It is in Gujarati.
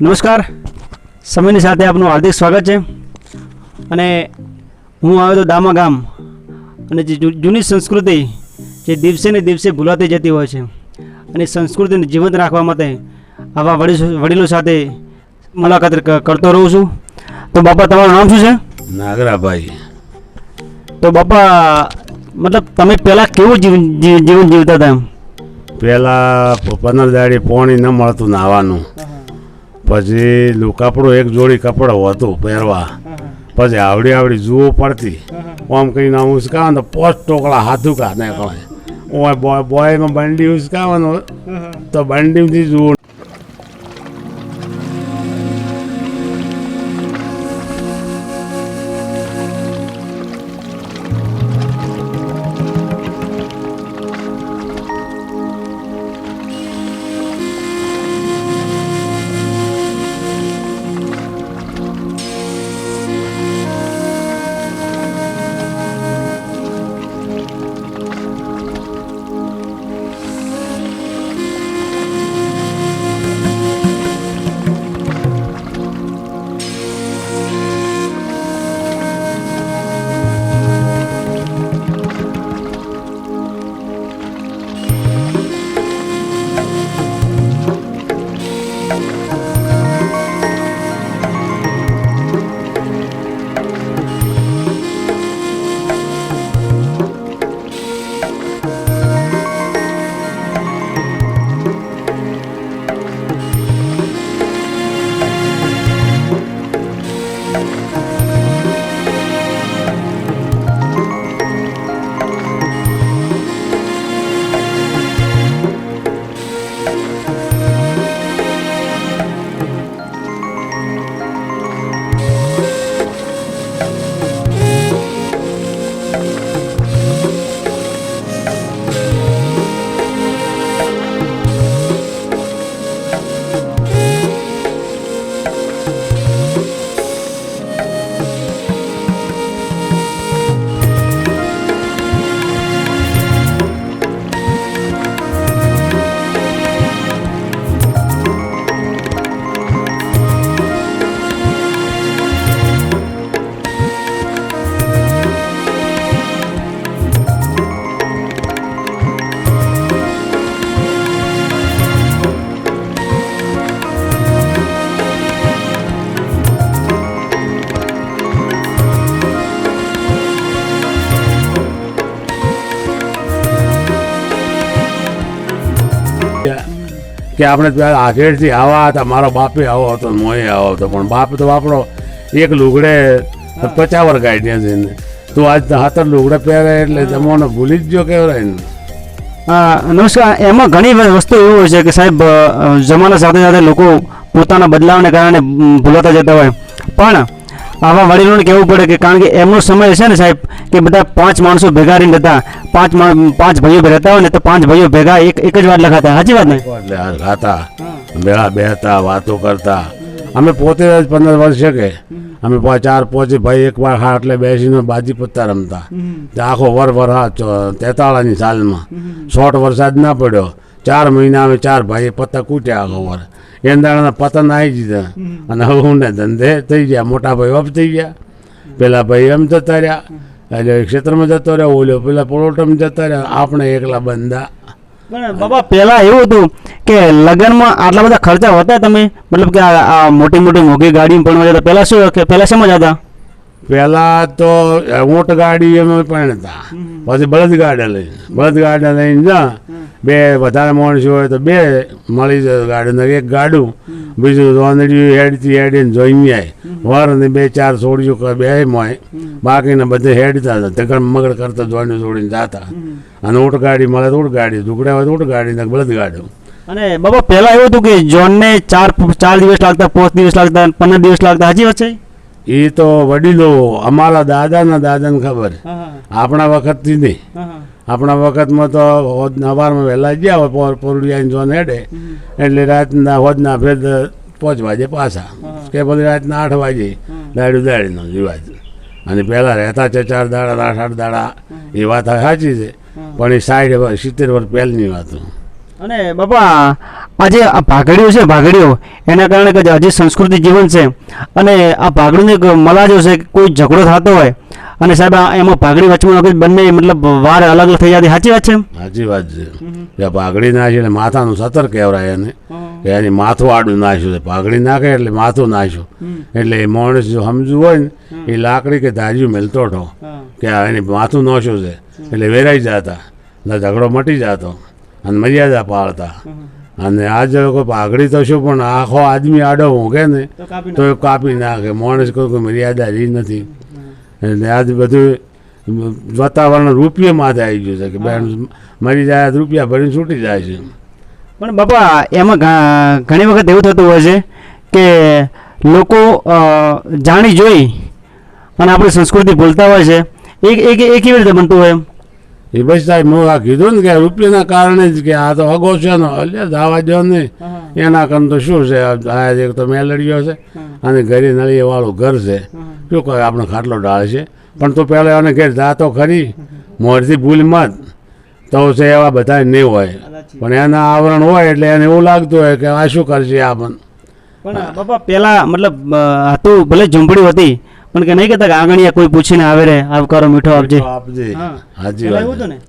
નમસ્કાર. સમયની સાથે આપનું હાર્દિક સ્વાગત છે. અને હું આવ્યો તો દામા ગામ. અને જે જૂની સંસ્કૃતિ જે દિવસે ને દિવસે ભૂલાતી જતી હોય છે. અને સંસ્કૃતિને જીવંત રાખવા માટે આવા વડી વડીલો સાથે મુલાકાત કરતો રહું છું. તો બાપા તમારું નામ શું છે? નાગરાભાઈ. તો બાપા મતલબ તમે પહેલાં કેવું જીવન જીવન જીવતા હતા એમ? પહેલાં પંદર દાડી પાણી ન મળતું નાવાનું. પછી લું કપડું એક જોડી કપડું હતું પહેરવા. પછી આવડી આવડી જુઓ પડતી. આમ કહીને આમ ઉસકાવે ને પોચ ટોકળા હાથુકા કહે ઓય બોય, બોયમાં બંડી ઉસકાવાનો. તો બંડીથી જુઓ કે આપણે આગળથી આવા હતા મારો બાપે આવો હતો મોએ આવો હતો પણ બાપ તો આપણો એક લુગડે પચાવર કાઢ્યા છે ને તું આજ હાથર લુગડે પહેરે એટલે જમવાનો ભૂલી જ ગયો કેવરાય નમસ્કાર. એમાં ઘણી વસ્તુ એવું હોય છે કે સાહેબ જમાના સાથે સાથે લોકો પોતાના બદલાવને કારણે ભૂલાતા જતા હોય. પણ આવા વડીલોને કહેવું પડે કે કારણ કે એમનો સમય છે ને સાહેબ કે બધા પાંચ માણસો ભેગા રહીને હતા પાંચ પાંચ ભાઈઓ રહેતા હોય ને તો પાંચ ભાઈઓ ભેગા એક એક જ વાર લખાતા. સાચી વાત ને? ખાતા ભેળા બેહતા વાતો કરતા. અમે પોતે જ પંદર વર્ષ કે અમે ચાર પાંચ ભાઈ એક વાર હા એટલે બેસીને બાજી પત્તા રમતા. આખો વર વર હા તેતાળાની સાલમાં. શોર્ટ વરસાદ ના પડ્યો. ચાર મહિના અમે ચાર ભાઈ પત્તા કૂટ્યા આખો વર. એંદાણાના પતન આવી દીધા. અને હવે ને ધંધે થઈ ગયા. મોટા ભાઈ ઓફ થઈ ગયા. પેલા ભાઈ એમ જતા રહ્યા. એટલે ક્ષેત્રમાં જતો રહ્યો ઓલો પેલા પોલોટમ જતા રહ્યા. આપણે એકલા બંધા. બાબા પહેલા એવું હતું કે લગ્નમાં આટલા બધા ખર્ચા હોતા તમે? મતલબ કે આ મોટી મોટી મોંઘી ગાડી પણ પહેલા શું કે પહેલા શેમાં જતા? પેલા તો ઊંટ ગાડી અમે પણ હતા. પછી બળદ ગાડા લઈને બળદ ગાડા લઈને જા બે વધારે માણસો હોય તો બે મળી જાય ગાડી એક ગાડું બીજું રોંદડીયું હેડતી હેડીને જોઈને જાય વર ને બે ચાર છોડીઓ બે મોય બાકીને બધે હેડતા હતા. તગડ મગડ કરતા જોઈને જોડીને જતા. અને ઊંટ ગાડી મળે તો ઊંટ ગાડી ઢુકડા હોય તો ઊંટ ગાડી ને બળદ ગાડું. અને બાબા પહેલાં એવું હતું કે જોનને ચાર ચાર દિવસ લાગતા પાંચ દિવસ લાગતા પંદર દિવસ લાગતા હજી છે એ તો વડીલો અમારા દાદાના દાદાને ખબર. આપણા વખતથી નહીં. આપણા વખતમાં તો હોદ સવારમાં વહેલા ગયા હોય પોર પોરડિયાની જોન હેડે. એટલે રાતના હોદના ફેર પાંચ વાગે પાછા. કે પછી રાતના આઠ વાગે દાડું દાડીનો રિવાજ. અને પહેલાં રહેતા છે ચાર દાડા આઠ આઠ દાડા. એ વાત સાચી છે. પણ એ સાઈડ સિત્તેર વર્ષ પહેલની વાત અને બાપા આજે આ ભાગડીઓ છે, ભાગડીઓ, એના કારણે કે હજી સંસ્કૃતિ જીવન છે, અને આ ભાગડીને મલાજો છે કોઈ ઝઘડો થતો હોય, અને સાહેબ એમાં ભાગડી વચમાં બંને મતલબ વાર અલગ થઈ જતી સાચી વાત છે? સાચી વાત છે. ભાગડી પાઘડી નાખી એટલે માથાનું સતર કહેવાય એને. એની માથું આડું નાખ્યું છે. પાઘડી નાખે એટલે માથું નાખ્યું. એટલે એ માણસ જો સમજવું હોય ને, એ લાકડી કે ધાર્યું મેલતો હતો કે આ એની માથું નોશ્યું છે. એટલે વેરાઈ જતા. ઝઘડો મટી જતો. અને મર્યાદા પાળતા. અને આજે કોઈ પાઘડી તો શું પણ આખો આદમી આડો ઊંઘે ને તો એ કાપી નાખે. માણસ કોઈ કોઈ મર્યાદા રહી નથી. એટલે આજ બધું વાતાવરણ રૂપિયા માથે આવી ગયું છે કે બેન મરી જાય રૂપિયા ભરીને છૂટી જાય છે. પણ બાપા એમાં ઘણી વખત એવું થતું હોય છે કે લોકો જાણી જોઈ અને આપણી સંસ્કૃતિ ભૂલતા હોય છે. એક એક એ કેવી રીતે બનતું હોય એમ. એ બસ સાહેબ હું આ કીધું ને કે રૂપિયાના કારણે જ કે આ તો અગો છે ને એટલે દાવા જો નહીં એના કારણે તો શું છે? આ એક તો મેલડીઓ છે અને ઘરે નળીએ વાળું ઘર છે. શું કહે? આપણો ખાટલો ડાળ છે. પણ તું પહેલાં એને ઘેર જા તો ખરી. મોરથી ભૂલ મત. તો છે એવા બધા નહીં હોય. પણ એના આવરણ હોય એટલે એને એવું લાગતું હોય કે આ શું કરશે આપણને પણ. બાપા પેલા મતલબ હતું ભલે ઝૂંપડી હતી પણ કે નહીં કહેતા કે આંગણિયા કોઈ પૂછીને આવે રે આવકારો મીઠો આપજે. આપજે. હાજી એવું હતું ને.